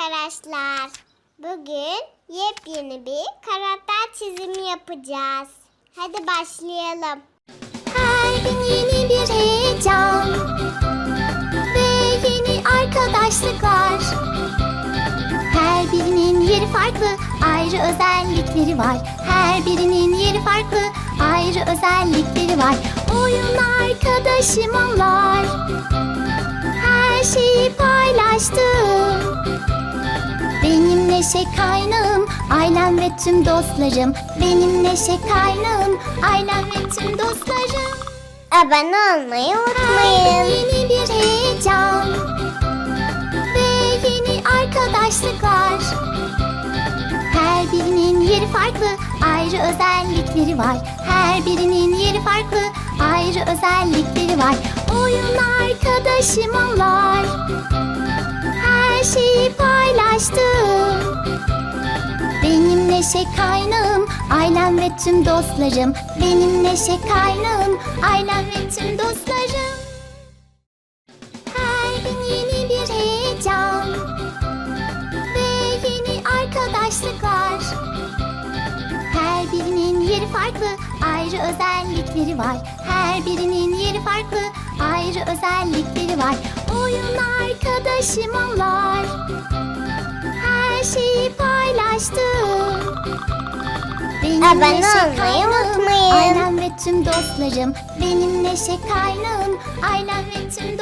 arkadaşlar. Bugün yepyeni bir karakter çizimi yapacağız. Hadi başlayalım. Her gün yeni bir heyecan ve yeni arkadaşlıklar. Her birinin yeri farklı, ayrı özellikleri var. Her birinin yeri farklı, ayrı özellikleri var. Oyun arkadaşım onlar. Her şeyi paylaştım. Benim neşe kaynağım, ailem ve tüm dostlarım. Benim neşe kaynağım, ailem ve tüm dostlarım. Abone olmayı unutmayın. Yeni bir heyecan ve yeni arkadaşlıklar. Her birinin yeri farklı, ayrı özellikleri var. Her birinin yeri farklı, ayrı özellikleri var. Oyun arkadaşım onlar. Her şeyi paylaştım. Neşe kaynağım, ailem ve tüm dostlarım. Benim neşe kaynağım, ailem ve tüm dostlarım. Her gün yeni bir heyecan ve yeni arkadaşlıklar. Her birinin yeri farklı, ayrı özellikleri var. Her birinin yeri farklı, ayrı özellikleri var. Oyun arkadaşım onlar. Her şeyi paylaştım. Abone olmayı unutmayın. Ailem ve tüm dostlarım. Benim neşe kaynağım, ailem ve tüm.